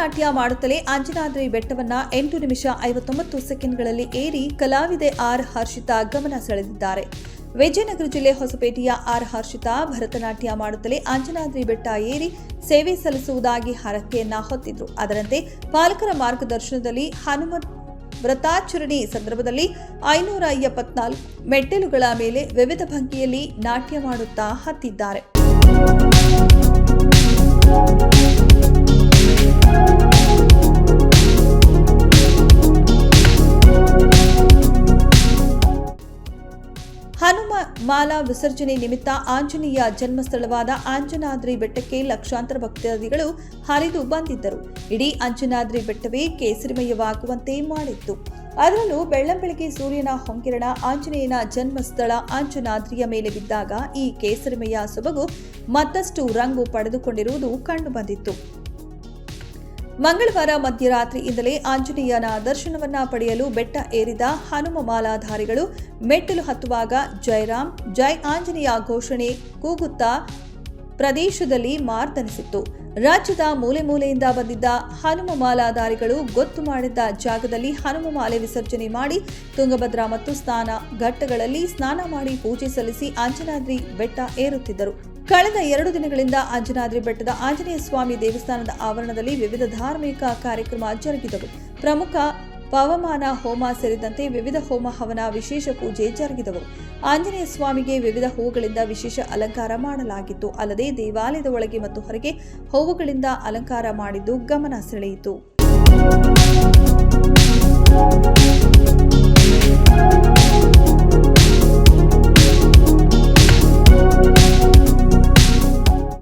ನಾಟ್ಯ ಮಾಡುತ್ತಲೇ ಅಂಜನಾದ್ರಿ ಬೆಟ್ಟವನ್ನ ಎಂಟು ನಿಮಿಷ ಐವತ್ತೊಂಬತ್ತು ಸೆಕೆಂಡ್ಗಳಲ್ಲಿ ಏರಿ ಕಲಾವಿದೆ ಆರ್ ಹರ್ಷಿತಾ ಗಮನ ಸೆಳೆದಿದ್ದಾರೆ. ವಿಜಯನಗರ ಜಿಲ್ಲೆ ಹೊಸಪೇಟೆಯ ಆರ್ ಹರ್ಷಿತಾ ಭರತನಾಟ್ಯ ಮಾಡುತ್ತಲೇ ಅಂಜನಾದ್ರಿ ಬೆಟ್ಟ ಏರಿ ಸೇವೆ ಸಲ್ಲಿಸುವುದಾಗಿ ಹರಕೆಯನ್ನ ಹೊತ್ತಿದ್ರು. ಅದರಂತೆ ಪಾಲಕರ ಮಾರ್ಗದರ್ಶನದಲ್ಲಿ ಹನುಮಂತ ವ್ರತಾಚರಣೆ ಸಂದರ್ಭದಲ್ಲಿ ಐನೂರ ಎಪ್ಪತ್ನಾಲ್ಕು ಮೆಟ್ಟಿಲುಗಳ ಮೇಲೆ ವಿವಿಧ ಭಂಗಿಯಲ್ಲಿ ನಾಟ್ಯ ಮಾಡುತ್ತಾ ಹತ್ತಿದ್ದಾರೆ. ಹನುಮ ಮಾಲಾ ವಿಸರ್ಜನೆ ನಿಮಿತ್ತ ಆಂಜನೇಯ ಜನ್ಮಸ್ಥಳವಾದ ಆಂಜನಾದ್ರಿ ಬೆಟ್ಟಕ್ಕೆ ಲಕ್ಷಾಂತರ ಭಕ್ತಾದಿಗಳು ಹರಿದು ಬಂದಿದ್ದರು. ಇಡೀ ಅಂಜನಾದ್ರಿ ಬೆಟ್ಟವೇ ಕೇಸರಿಮಯವಾಗುವಂತೆ ಮಾಡಿತ್ತು. ಅದರಲ್ಲೂ ಬೆಳ್ಳಂಬೆಳಗ್ಗೆ ಸೂರ್ಯನ ಹೊಂಕಿರಣ ಆಂಜನೇಯನ ಜನ್ಮಸ್ಥಳ ಆಂಜನಾದ್ರಿಯ ಮೇಲೆ ಬಿದ್ದಾಗ ಈ ಕೇಸರಿಮಯ ಸೊಬಗು ಮತ್ತಷ್ಟು ರಂಗು ಪಡೆದುಕೊಂಡಿರುವುದು ಕಂಡುಬಂದಿತ್ತು ಮಂಗಳವಾರ ಮಧ್ಯರಾತ್ರಿಯಿಂದಲೇ ಆಂಜನೇಯನ ದರ್ಶನವನ್ನ ಪಡೆಯಲು ಬೆಟ್ಟ ಏರಿದ ಹನುಮ ಮಾಲಾಧಾರಿಗಳು ಮೆಟ್ಟಿಲು ಹತ್ತುವಾಗ ಜಯರಾಮ್ ಜೈ ಆಂಜನೇಯ ಘೋಷಣೆ ಕೂಗುತ್ತಾ ಪ್ರದೇಶದಲ್ಲಿ ಮಾರ್ತನಿಸಿತ್ತು ರಾಜ್ಯದ ಮೂಲೆ ಮೂಲೆಯಿಂದ ಬಂದಿದ್ದ ಹನುಮ ಮಾಲಾಧಾರಿಗಳು ಗೊತ್ತು ಮಾಡಿದ್ದ ಜಾಗದಲ್ಲಿ ಹನುಮ ಮಾಲೆ ವಿಸರ್ಜನೆ ಮಾಡಿ ತುಂಗಭದ್ರಾ ಮತ್ತು ಸ್ನಾನ ಘಟ್ಟಗಳಲ್ಲಿ ಸ್ನಾನ ಮಾಡಿ ಪೂಜೆ ಸಲ್ಲಿಸಿ ಆಂಜನಾದ್ರಿ ಬೆಟ್ಟ ಏರುತ್ತಿದ್ದರು. ಕಳೆದ ಎರಡು ದಿನಗಳಿಂದ ಅಂಜನಾದ್ರಿ ಬೆಟ್ಟದ ಆಂಜನೇಯ ಸ್ವಾಮಿ ದೇವಸ್ಥಾನದ ಆವರಣದಲ್ಲಿ ವಿವಿಧ ಧಾರ್ಮಿಕ ಕಾರ್ಯಕ್ರಮ ಜರುಗಿದವು. ಪ್ರಮುಖ ಪವಮಾನ ಹೋಮ ಸೇರಿದಂತೆ ವಿವಿಧ ಹೋಮ ಹವನ, ವಿಶೇಷ ಪೂಜೆ ಜರುಗಿದವು. ಆಂಜನೇಯ ಸ್ವಾಮಿಗೆ ವಿವಿಧ ಹೂವುಗಳಿಂದ ವಿಶೇಷ ಅಲಂಕಾರ ಮಾಡಲಾಗಿತ್ತು. ಅಲ್ಲದೆ ದೇವಾಲಯದ ಒಳಗೆ ಮತ್ತು ಹೊರಗೆ ಹೂವುಗಳಿಂದ ಅಲಂಕಾರ ಮಾಡಿದ್ದು ಗಮನ ಸೆಳೆಯಿತು.